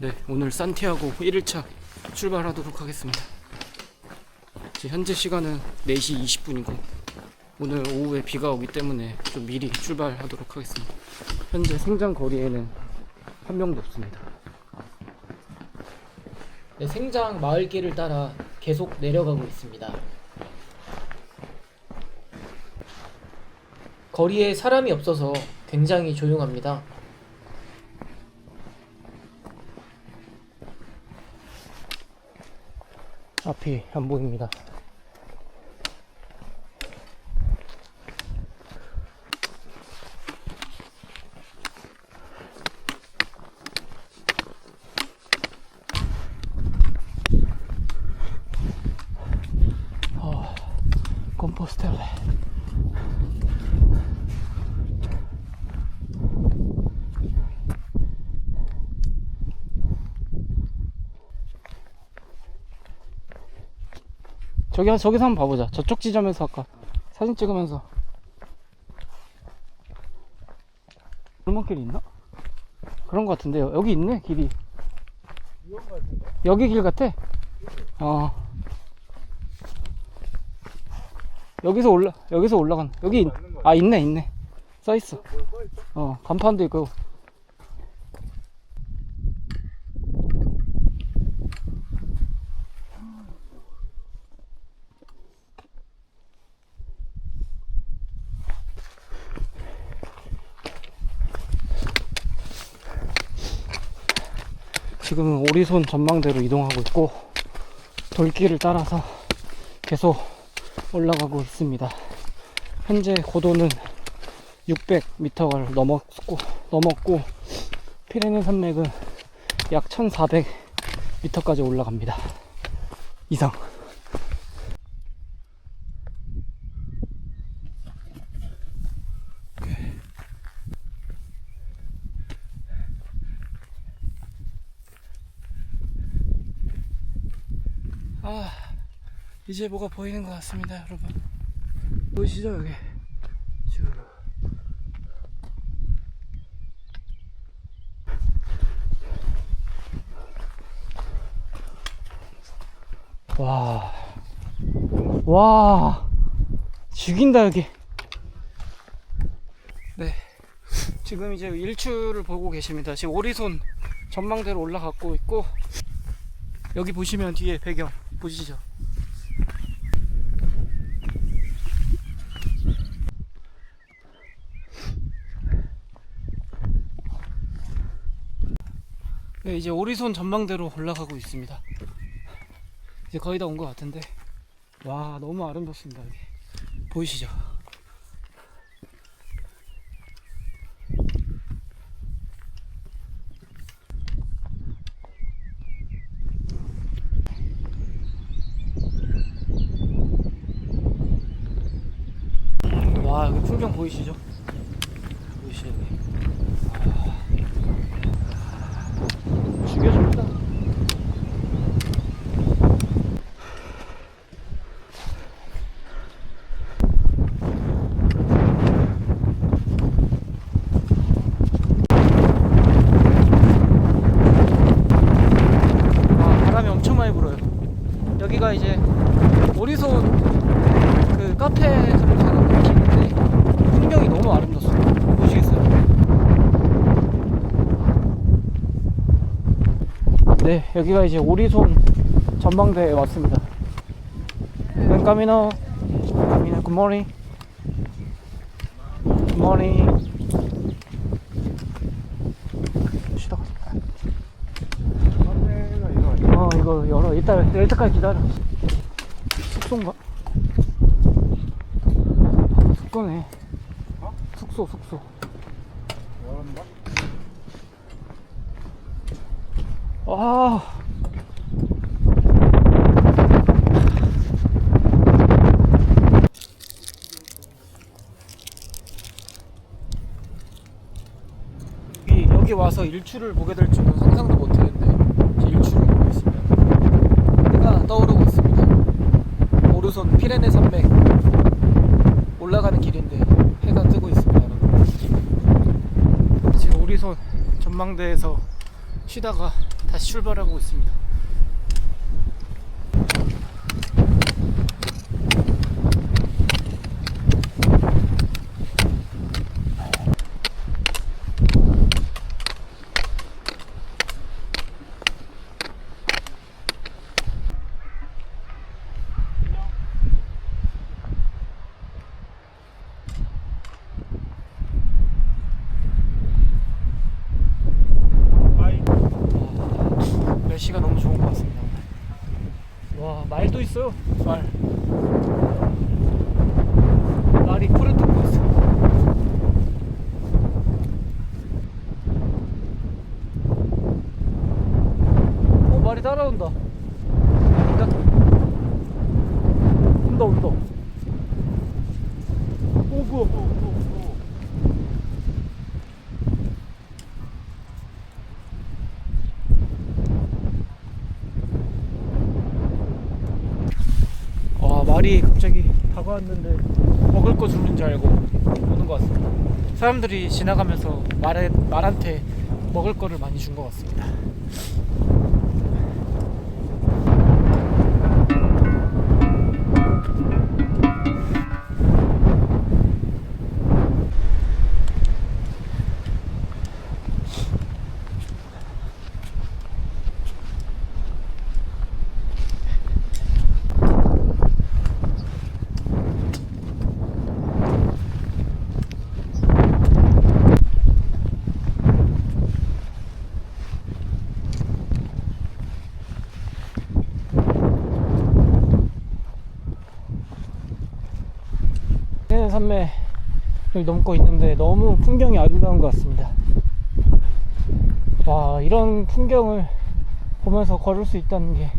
네, 오늘 산티아고 1일차 출발하도록 하겠습니다. 현재 시간은 4시 20분이고 오늘 오후에 비가 오기 때문에 좀 미리 출발하도록 하겠습니다. 현재 생장 거리에는 한 명도 없습니다. 네, 생장 마을길을 따라 계속 내려가고 있습니다. 거리에 사람이 없어서 굉장히 조용합니다. 앞이 안 보입니다. 어, 컴포스텔레. 저기 저기서 한번 봐보자. 저쪽 지점에서 아까 사진 찍으면서 오르막길이 있나? 그런 것 같은데요. 여기 있네 길이. 여기 길 같아. 어. 여기서 올라 여기서 올라간 여기 있- 아 있네 있네 써 있어. 어 간판도 있고. 지금은 오리손 전망대로 이동하고 있고 돌길을 따라서 계속 올라가고 있습니다. 현재 고도는 600m를 넘었고 넘었고 피레네 산맥은 약 1,400m까지 올라갑니다. 이상. 아, 이제 뭐가 보이는 것 같습니다, 여러분. 보이시죠, 여기? 쭉. 와, 와, 죽인다, 여기. 네. 지금 이제 일출을 보고 계십니다. 지금 오리손 전망대로 올라가고 있고, 여기 보시면 뒤에 배경 보시죠. 네, 이제 오리손 전망대로 올라가고 있습니다. 이제 거의 다 온 것 같은데, 와 너무 아름답습니다 여기 보이시죠? 와 여기 풍경 보이시죠? 여기 아, 죽여줍니다 아 바람이 엄청 많이 불어요 여기가 이제 오리손 그 카페 들어가는 길인데 풍경이 너무 아름답습니다. 보시겠어요? 네, 여기가 이제 오리손 전망대에 왔습니다. 웬 까미노, 까미노, 굿모닝, 굿모닝. 쉬다 가자. 어, 이거 열어. 이따 열 때까지 기다려. 숙소인가? 숙소네. 숙소, 숙소. 아. 여기, 여기 와서 일출을 보게 될 줄은 상상도 못 했는데, 이제 일출을 보고 있습니다. 해가 떠오르고 있습니다. 오르손 피레네 산맥 올라가는 길인데 해가 뜨고 있습니다 여러분 지금 오리손 전망대에서 쉬다가 다시 출발하고 있습니다. 날씨가 너무 좋은 것 같습니다. 오늘. 와 말도 있어요. 말. 말이 풀을 뜯고 있어. 어 말이 따라온다. 아닌가? 온다 온다. 오 뭐야 뭐야 뭐야. 뭐야. 아 말이 갑자기 다가 왔는데 먹을 거 주는 줄 알고 오는 것 같습니다. 사람들이 지나가면서 말에 말한테 먹을 거를 많이 준 것 같습니다. 산매를 넘고 있는데 너무 풍경이 아름다운 것 같습니다. 와 이런 풍경을 보면서 걸을 수 있다는 게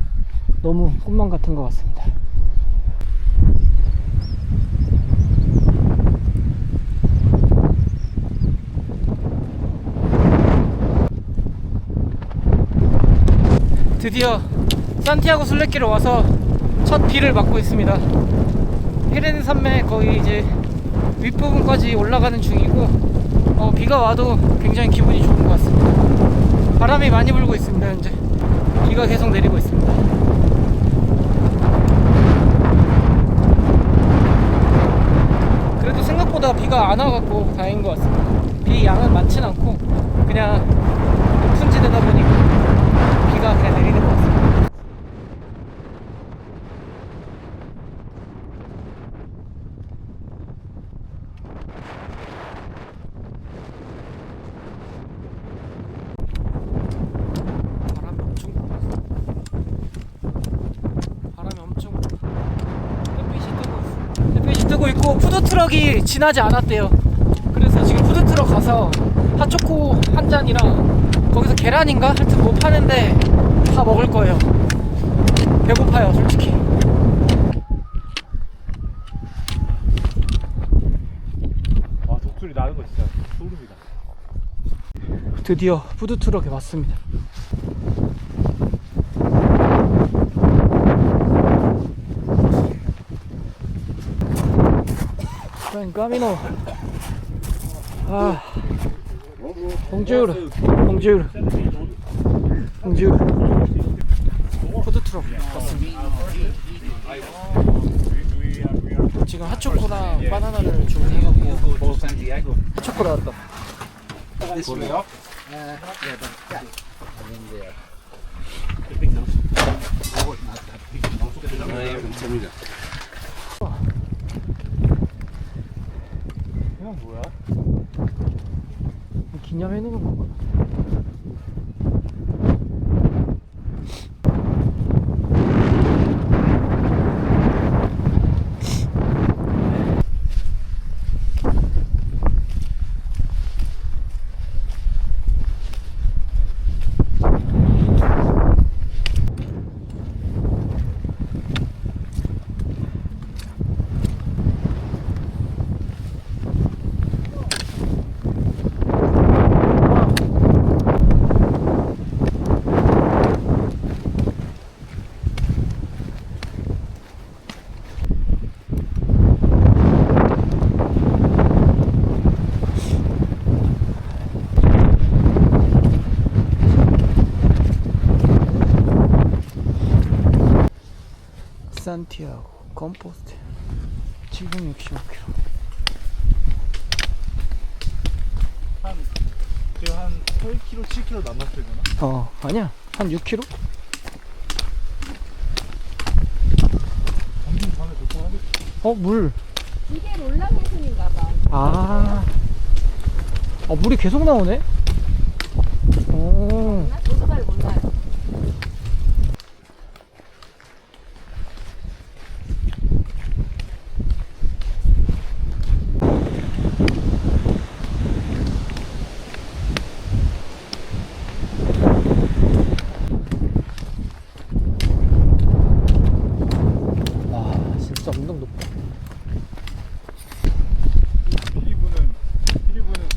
너무 꿈만 같은 것 같습니다. 드디어 산티아고 순례길에 와서 첫 비를 맞고 있습니다. 헤레네 산맥 거의 이제 윗부분까지 올라가는 중이고 어, 비가 와도 굉장히 기분이 좋은 것 같습니다. 바람이 많이 불고 있습니다. 현재 비가 계속 내리고 있습니다. 그래도 생각보다 비가 안 와갖고 다행인 것 같습니다. 비 양은 많진 않고 그냥 지대다 보니까 비가 그냥 내리는 것 같습니다. 바람이 엄청 불어. 바람이 엄청 불어. 햇빛이 뜨고 있어. 햇빛이 뜨고 있고 푸드 트럭이 지나지 않았대요. 그래서 지금 푸드 트럭 가서 핫초코 한 잔이랑 거기서 계란인가 하여튼 뭐 파는데 다 먹을 거예요. 배고파요, 솔직히. 와 독수리 나는 거 진짜 소름이다. 드디어 푸드 트럭에 왔습니다. 벤 까미노. 아. 봉주르. 봉주르. 봉주르. 푸드 트럭 왔습니다. 지금 핫초코랑 바나나를 주문해갖고 먹을 겁니다. 핫초코 나왔다. 이건 뭐야? 기념해 놓은 건 가? 산티아고 컴포스트 765km 한 지금 한 8km, 7km 남았을 되나? 어 아니야 한 6km? 점점 밤에 도착 하겠지. 어 물. 이게 롤라게슨인가 봐. 아. 어 물이 계속 나오네. 오. 나 저도 잘 몰라요. 와 진짜 운동 높다. 피리 부는, 피리 부는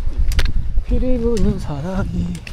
부는 사랑이.